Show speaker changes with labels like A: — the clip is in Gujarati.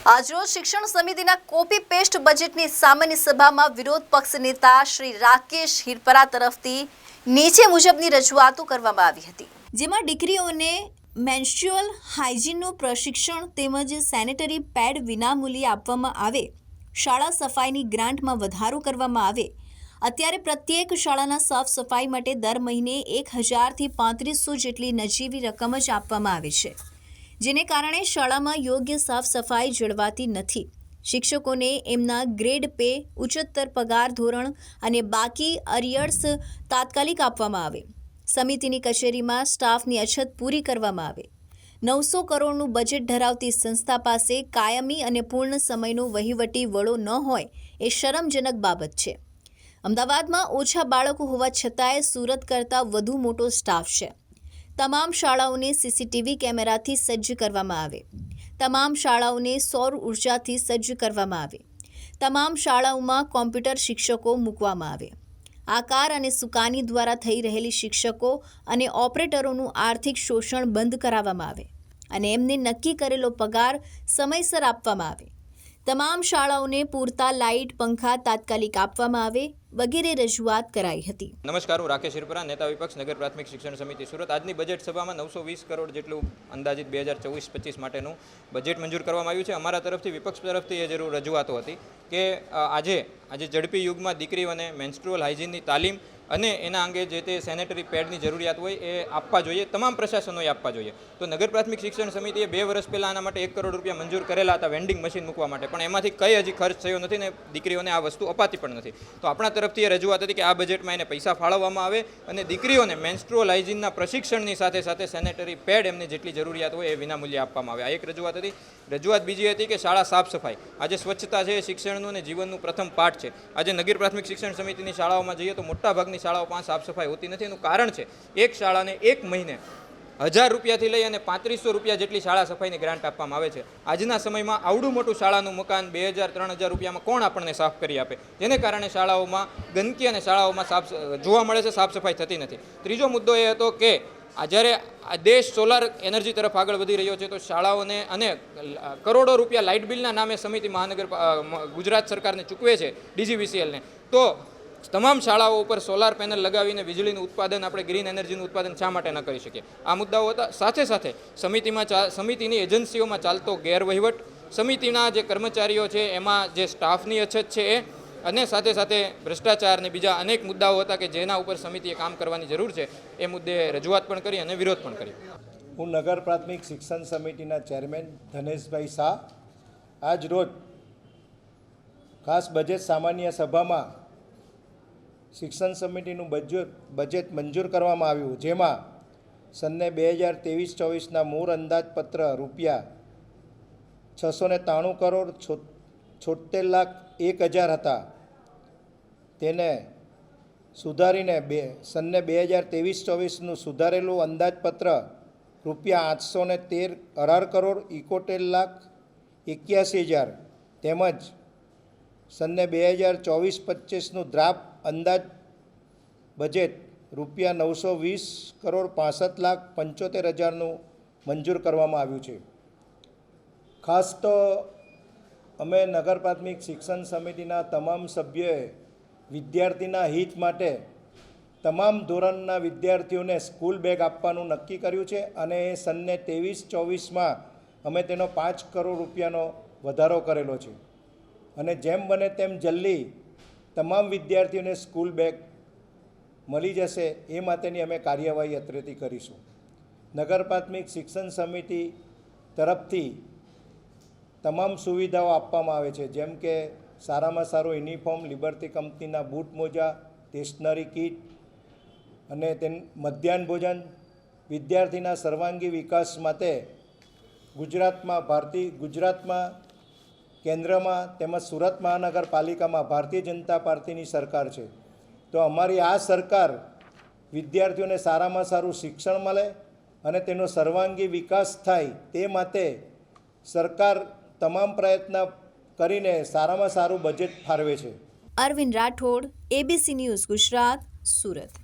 A: આજરોજ શિક્ષણ સમિતિના કોપી પેસ્ટ બજેટની સામાન્ય સભામાં વિરોધ પક્ષ નેતા શ્રી રાકેશ હિરપરા તરફથી નીચે મુજબની રજૂઆતો કરવામાં આવી હતી. જેમાં દીકરીઓને મેન્સ્યુઅલ હાઇજીનનું પ્રશિક્ષણ તેમજ સેનેટરી પેડ વિનામૂલ્યે આપવામાં આવે, શાળા સફાઈની ગ્રાન્ટમાં વધારો કરવામાં આવે. અત્યારે પ્રત્યેક શાળાના સાફ સફાઈ માટે દર મહિને એક હજારથી પાંત્રીસો જેટલી નજીવી રકમ જ આપવામાં આવે છે. જેને કારણે શાળામાં યોગ્ય સાફ સફાઈ જળવાતી નથી. શિક્ષકોને એમના ગ્રેડ પે ઉચ્ચતર પગાર ધોરણ અને બાકી અરિયર્સ તાત્કાલિક આપવામાં આવે. સમિતિની કચેરીમાં સ્ટાફની અછત પૂરી કરવામાં આવે. નવસો કરોડનું બજેટ ધરાવતી સંસ્થા પાસે કાયમી અને પૂર્ણ સમયનો વહીવટી વડો ન હોય એ શરમજનક બાબત છે. અમદાવાદમાં ઓછા બાળકો હોવા છતાંય સુરત કરતાં વધુ મોટો સ્ટાફ છે. તમામ શાળાઓને સીસીટીવી કેમેરાથી સજ્જ કરવામાં આવે. તમામ શાળાઓને સૌર ઉર્જાથી સજ્જ કરવામાં આવે. તમામ શાળાઓમાં કોમ્પ્યુટર શિક્ષકો મૂકવામાં આવે. આકાર અને સુકાની દ્વારા થઈ રહેલી શિક્ષકો અને ઓપરેટરોનું આર્થિક શોષણ બંધ કરાવવામાં આવે અને એમને નક્કી કરેલો પગાર સમયસર આપવામાં આવે. તમામ શાળાઓને પૂરતા લાઇટ, પંખા તાત્કાલિક આપવામાં આવે વગેરે રજૂઆત કરાઈ હતી.
B: નમસ્કાર, હું રાકેશ શિરપરા નેતા વિપક્ષ નગર પ્રાથમિક શિક્ષણ સમિતિ સુરત. આજની બજેટ સભામાં નવસો વીસ કરોડ જેટલું અંદાજિત બે હજાર ચોવીસ પચીસ માટેનું બજેટ મંજૂર કરવામાં આવ્યું છે. અમારા તરફથી, વિપક્ષ તરફથી એ જરૂર રજૂઆતો હતી કે આજે આજે ઝડપી યુગમાં દીકરીઓને મેન્સ્ટ્રુઅલ હાઇજીનની તાલીમ અને એના અંગે જે તે સેનેટરી પેડની જરૂરિયાત હોય એ આપવા જોઈએ, તમામ પ્રશાસનોએ આપવા જોઈએ. તો નગર પ્રાથમિક શિક્ષણ સમિતિએ બે વર્ષ પહેલાં આના માટે એક કરોડ રૂપિયા મંજૂર કરેલા હતા વેન્ડિંગ મશીન મૂકવા માટે. પણ એમાંથી કંઈ હજી ખર્ચ થયો નથી ને દીકરીઓને આ વસ્તુ અપાતી પણ નથી. તો આપણા તરફથી એ રજૂઆત હતી કે આ બજેટમાં એને પૈસા ફાળવવામાં આવે અને દીકરીઓને મેન્સ્ટ્રોલ હાઇજીનના પ્રશિક્ષણની સાથે સાથે સેનેટરી પેડ એમને જેટલી જરૂરિયાત હોય એ વિનામૂલ્યે આપવામાં આવે. આ એક રજૂઆત હતી. રજૂઆત બીજી હતી કે શાળા સાફ સફાઈ. આજે સ્વચ્છતા છે એ શિક્ષણનું અને જીવનનું પ્રથમ પાઠ છે. આજે નગર પ્રાથમિક શિક્ષણ સમિતિની શાળાઓમાં જઈએ તો મોટાભાગની શાળાઓમાં સાફ સફાઈ હોતી નથી. એનું કારણ છે, એક શાળાને એક મહિને હજાર રૂપિયાથી લઈ અને પાંત્રીસો રૂપિયા જેટલી શાળા સફાઈની ગ્રાન્ટ આપવામાં આવે છે. આજના સમયમાં આવડું મોટું શાળાનું મકાન બે હજાર, ત્રણ હજાર રૂપિયામાં કોણ આપણને સાફ કરી આપે? જેને કારણે શાળાઓમાં ગંદકી અને શાળાઓમાં સાફ જોવા મળે છે, સાફ સફાઈ થતી નથી. ત્રીજો મુદ્દો એ હતો કે જ્યારે આ દેશ સોલાર એનર્જી તરફ આગળ વધી રહ્યો છે, તો શાળાઓને અને કરોડો રૂપિયા લાઇટ બિલના નામે સમિતિ મહાનગર ગુજરાત સરકારને ચૂકવે છે, ડીજીવીસીએલને. તો તમામ શાળાઓ ઉપર સોલાર પેનલ લગાવીને વીજળીનું ઉત્પાદન, આપણે ગ્રીન એનર્જીનું ઉત્પાદન શા માટે ન કરી શકીએ? આ મુદ્દાઓ હતા. સાથે સાથે સમિતિમાં સમિતિની એજન્સીઓમાં ચાલતો ગેરવહીવટ, સમિતિના જે કર્મચારીઓ છે, એમાં જે સ્ટાફની અછત છે એ, અને સાથે સાથે ભ્રષ્ટાચાર અને બીજા અનેક મુદ્દાઓ હતા કે જેના ઉપર સમિતિએ કામ કરવાની જરૂર છે, એ મુદ્દે રજૂઆત પણ કરી અને વિરોધ પણ કરી
C: હું નગર પ્રાથમિક શિક્ષણ સમિતિના ચેરમેન ધનેશભાઈ શાહ આજ રોજ ખાસ બજેટ સામાન્ય સભામાં શિક્ષણ સમિતિનું બજેટ બજેટ મંજૂર કરવામાં આવ્યું, જેમાં સનને બે હજાર ત્રેવીસ ચોવીસના મૂળ અંદાજપત્ર રૂપિયા છસો ને ત્રાણું કરોડ છોતેર લાખ એક હજાર હતા. તેને સુધારીને બે સનને બે હજાર ત્રેવીસ ચોવીસનું સુધારેલું અંદાજપત્ર રૂપિયા આઠસો ને તેર, અઢાર કરોડ ઇકોતેર લાખ એક્યાસી હજાર. તેમજ સનને બે હજાર ચોવીસ પચીસનું ડ્રાફ્ટ અંદાજ બજેટ રૂપિયા નવસો વીસ કરોડ પાસઠ લાખ પંચોતેર હજારનું મંજૂર કરવામાં આવ્યું છે. ખાસ તો અમે નગર પ્રાથમિક શિક્ષણ સમિતિના તમામ સભ્યોએ વિદ્યાર્થીના હિત માટે તમામ ધોરણના વિદ્યાર્થીઓને સ્કૂલ બેગ આપવાનું નક્કી કર્યું છે અને એ સનને ત્રેવીસ ચોવીસમાં અમે તેનો પાંચ કરોડ રૂપિયાનો વધારો કરેલો છે. અને જેમ બને તેમ જલ્દી તમામ વિદ્યાર્થીઓને સ્કૂલ બેગ મળી જશે, એ માટેની અમે કાર્યવાહી અત્રેથી કરીશું. નગર પ્રાથમિક શિક્ષણ સમિતિ તરફથી તમામ સુવિધાઓ આપવામાં આવે છે, જેમ કે સારામાં સારું યુનિફોર્મ લિબર્ટી કંપનીના બૂટ મોજા સ્ટેશનરી કીટ અને તેન, મધ્યાહન ભોજન. વિદ્યાર્થીના સર્વાંગી વિકાસ માટે ગુજરાતમાં ભારતીય ગુજરાતમાં કેન્દ્રમાં તેમજ સુરત મહાનગરપાલિકામાં ભારતીય જનતા પાર્ટીની સરકાર છે. તો અમારી આ સરકાર વિદ્યાર્થીઓને સારામાં સારું શિક્ષણ મળે અને તેનો સર્વાંગી વિકાસ થાય તે માટે સરકાર તમામ પ્રયત્ન કરીને સારામાં સારું બજેટ ફાળવે છે.
A: Arvind Rathod ABC news Gujarat, Surat.